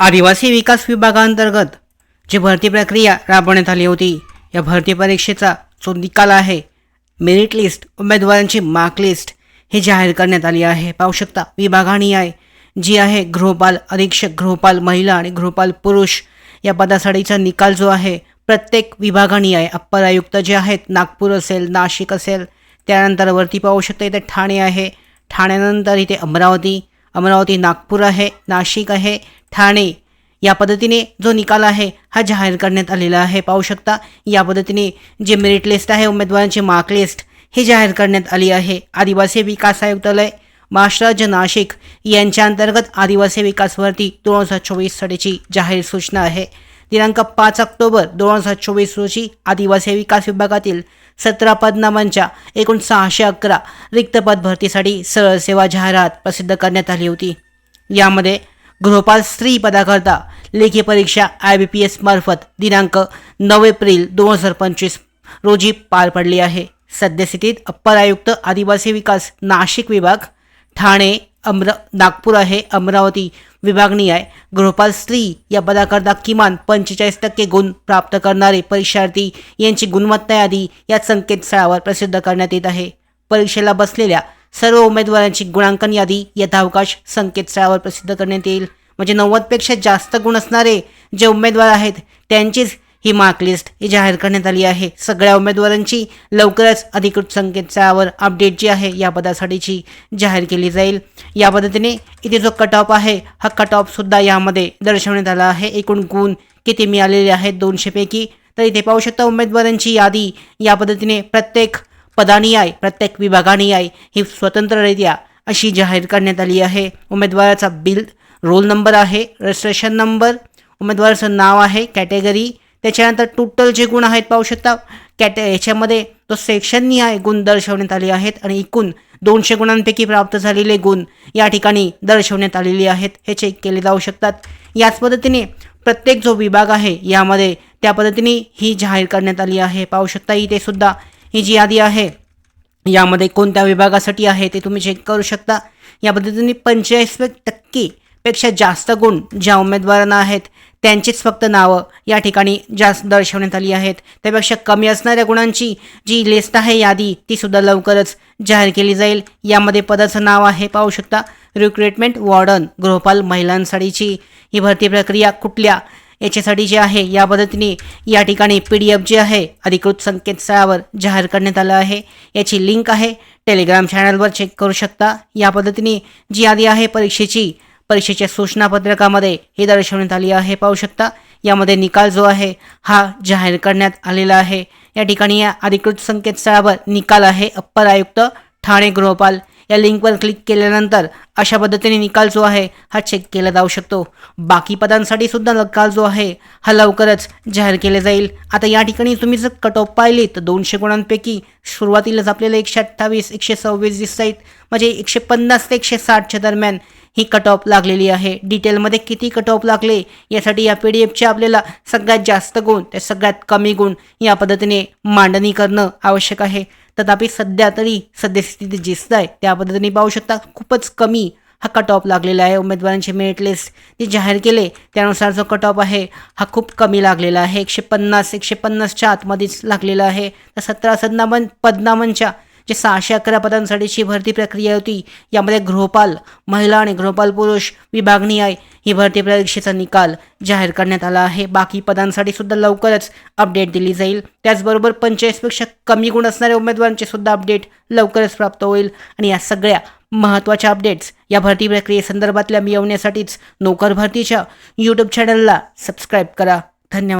आदिवासी विकास विभागांतर्गत जी भरती प्रक्रिया राबवण्यात आली होती या भरती परीक्षेचा जो निकाल आहे मेरिट लिस्ट उमेदवारांची मार्क लिस्ट हे जाहीर करण्यात आली आहे. पाहू शकता विभागानिहाय जी आहे गृहपाल अधीक्षक गृहपाल महिला आणि गृहपाल पुरुष. या पदासाठीचा निकाल जो आहे प्रत्येक विभागानिहाय अप्पर आयुक्त जे आहेत नागपूर असेल नाशिक असेल त्यानंतर वरती पाहू शकता इथे ठाणे आहे. ठाण्यानंतर इथे अमरावती अमरावती नागपूर आहे नाशिक आहे ठाणे. या पद्धतीने जो निकाल आहे हा जाहीर करण्यात आलेला आहे. पाहू शकता या पद्धतीने जे मेरिट लिस्ट आहे उमेदवारांची मार्क लिस्ट ही जाहीर करण्यात आली आहे. आदिवासी विकास आयुक्तालय महाराष्ट्र राज्य नाशिक यांच्या अंतर्गत आदिवासी विकास भरती दोन हजार चोवीससाठीची जाहीर सूचना आहे. दिनांक पाच ऑक्टोबर दोन हजार चोवीस रोजी आदिवासी विकास विभागातील सतरा पदनामांच्या एकूण सहाशे अकरा रिक्त पद भरतीसाठी सरळ सेवा जाहिरात प्रसिद्ध करण्यात आली होती. यामध्ये गृहपाल स्त्री पदाकरता लेखी परीक्षा आय बी पी एस मार्फत दिनांक नऊ एप्रिल दोन हजार पंचवीस रोजी पार पडली आहे. सद्यस्थितीत अप्पर आयुक्त आदिवासी विकास नाशिक विभाग ठाणे अमरा नागपूर आहे अमरावती विभागणी आहे. गृहपाल स्त्री या पदाकरता किमान पंचेचाळीस टक्के गुण प्राप्त करणारे परीक्षार्थी यांची गुणवत्ता यादी या संकेतस्थळावर प्रसिद्ध करण्यात येत आहे. परीक्षेला बसलेल्या सर्व उमेदवारांची गुणांकन यादी यथावकाश संकेतस्थळावर प्रसिद्ध करण्यात येईल. म्हणजे नव्वदपेक्षा जास्त गुण असणारे जे उमेदवार आहेत त्यांचीच ही मार्क लिस्ट ही जाहीर करण्यात आली आहे. सगळ्या उमेदवारांची लवकरच अधिकृत संकेतस्थळावर अपडेट जी आहे या पदासाठीची जाहीर केली जाईल. या पद्धतीने इथे जो कट ऑफ आहे हा कट ऑफ सुद्धा यामध्ये दर्शवण्यात आला आहे. एकूण गुण किती मिळालेले आहेत? दोनशेपैकी तर इथे पाहू शकता उमेदवारांची यादी. या पद्धतीने प्रत्येक पदानिहाय प्रत्येक विभागानिहाय ही स्वतंत्ररित्या अशी जाहीर करण्यात आली आहे. उमेदवाराचा बिल रोल नंबर आहे रजिस्ट्रेशन नंबर उमेदवाराचं नाव आहे कॅटेगरी त्याच्यानंतर टोटल जे गुण आहेत पाहू शकता कॅट याच्यामध्ये तो सेक्शननी आहे गुण दर्शवण्यात आले आहेत आणि एकूण दोनशे गुणांपैकी प्राप्त झालेले गुण या ठिकाणी दर्शवण्यात आलेले आहेत. हे चेक केले जाऊ शकतात. याच पद्धतीने प्रत्येक जो विभाग आहे यामध्ये त्या पद्धतीने ही जाहीर करण्यात आली आहे. पाहू शकता इथे सुद्धा ही जी यादी आहे यामध्ये कोणत्या विभागासाठी आहे ते तुम्ही चेक करू शकता. या पद्धतीने पंचेचाळीस टक्के पेक्षा जास्त गुण ज्या उमेदवारांना आहेत त्यांचीच फक्त नावं या ठिकाणी जास्त दर्शवण्यात आली आहेत. त्यापेक्षा कमी असणाऱ्या गुणांची जी लिस्ट आहे यादी ती सुद्धा लवकरच जाहीर केली जाईल. यामध्ये पदाचं नाव आहे पाहू शकता रिक्रुटमेंट वॉर्डन गृहपाल महिलांसाठीची. ही भरती प्रक्रिया कुठल्या याच्यासाठी जे आहे या पद्धतीने या ठिकाणी पी डी एफ जे आहे अधिकृत संकेतस्थळावर जाहीर करण्यात आलं आहे. याची लिंक आहे. टेलिग्राम चॅनलवर चेक करू शकता. या पद्धतीने जी यादी आहे परीक्षेची परीक्षेच्या सूचनापत्रकामध्ये हे दर्शवण्यात आली आहे. पाहू शकता यामध्ये निकाल जो आहे हा जाहीर करण्यात आलेला आहे. या ठिकाणी या अधिकृत संकेतस्थळावर निकाल आहे. अप्पर आयुक्त ठाणे गृहपाल. या लिंकवर क्लिक केल्यानंतर अशा पद्धतीने निकाल जो आहे हा चेक केला जाऊ शकतो. बाकी पदांसाठी सुद्धा निकाल जो आहे हा लवकरच जाहीर केला जाईल. आता या ठिकाणी तुम्ही जर कट ऑफ पाहिली तर दोनशे गुणांपैकी सुरुवातीलाच आपल्याला एकशे अठ्ठावीस एकशे सव्वीस दिसत आहेत म्हणजे एकशे पन्नास ते एकशे साठच्या दरम्यान ही कट ऑफ लागलेली आहे. डिटेलमध्ये किती कट ऑफ लागले यासाठी या पी डी एफचे आपल्याला सगळ्यात जास्त गुण ते सगळ्यात कमी गुण या पद्धतीने मांडणी करणं आवश्यक आहे. तथापि सध्या तरी सद्यस्थिती दिसत आहे. त्या पद्धतीने पाहू शकता खूपच कमी हा कट ऑफ लागलेला आहे. उमेदवारांची मेरिट लिस्ट ते जाहीर केले त्यानुसार जो कट ऑफ आहे हा खूप कमी लागलेला आहे. एकशे पन्नास एकशे पन्नासच्या आतमध्येच लागलेला आहे. तर सतरा सदनामन पदनामनच्या जे सहाशे अकरा पदांसाठीची भरती प्रक्रिया होती यामध्ये गृहपाल महिला आणि गृहपाल पुरुष विभागणी आहे. ही भरती परीक्षेचा निकाल जाहीर करण्यात आला आहे. बाकी पदांसाठी सुद्धा लवकरच अपडेट दिली जाईल. त्याचबरोबर पंचेचाळीसपेक्षा कमी गुण असणाऱ्या उमेदवारांचे सुद्धा अपडेट लवकरच प्राप्त होईल. आणि या सगळ्या महत्त्वाच्या अपडेट्स या भरती प्रक्रियेसंदर्भातल्या मिळवण्यासाठीच नोकर भरतीच्या यूट्यूब चॅनलला सबस्क्राईब करा. धन्यवाद.